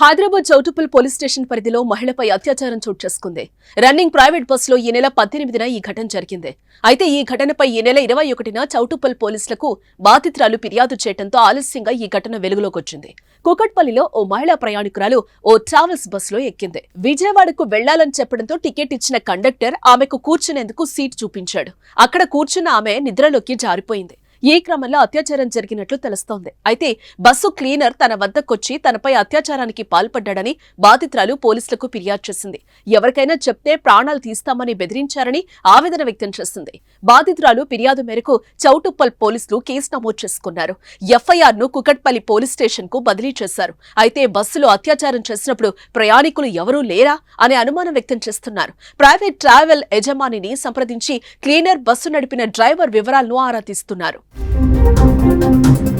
Hyderabad Choutuppal police station పరిధిలో మహిళపై అత్యాచారం చోటు చేసుకుంది. రన్నింగ్ ప్రైవేట్ బస్సులో ఈ నెల పద్దెనిమిదిన ఈ ఘటన జరిగింది. అయితే ఈ ఘటనపై ఈ నెల ఇరవై ఒకటిన చౌటుపల్ పోలీసులకు బాధితురాలు ఫిర్యాదు చేయడంతో ఆలస్యంగా ఈ ఘటన వెలుగులోకి వచ్చింది. కుకట్పల్లిలో ఓ మహిళా ప్రయాణికురాలు ఓ ట్రావెల్స్ బస్సులో ఎక్కింది. విజయవాడకు వెళ్ళాలని చెప్పడంతో టికెట్ ఇచ్చిన కండక్టర్ ఆమెకు కూర్చునేందుకు సీట్ చూపించాడు. అక్కడ కూర్చున్న ఆమె నిద్రలోకి జారిపోయింది. ఈ క్రమంలో అత్యాచారం జరిగినట్లు తెలుస్తోంది. అయితే బస్సు క్లీనర్ తన వద్దకొచ్చి తనపై అత్యాచారానికి పాల్పడ్డాడని బాధితురాలు పోలీసులకు ఫిర్యాదు చేసింది. ఎవరికైనా చెప్తే ప్రాణాలు తీస్తామని బెదిరించారని ఆవేదన వ్యక్తం చేసింది. బాధితురాలు ఫిర్యాదు మేరకు చౌటుప్పల్ పోలీసులు కేసు నమోదు చేసుకున్నారు. ఎఫ్ఐఆర్ను కుకట్పల్లి పోలీస్ స్టేషన్కు బదిలీ చేశారు. అయితే బస్సులో అత్యాచారం చేసినప్పుడు ప్రయాణికులు ఎవరూ లేరా అనే అనుమానం వ్యక్తం చేస్తున్నారు. ప్రైవేట్ ట్రావెల్ యజమానిని సంప్రదించి క్లీనర్ బస్సు నడిపిన డ్రైవర్ వివరాలను ఆరా తీస్తున్నారు. Thank you.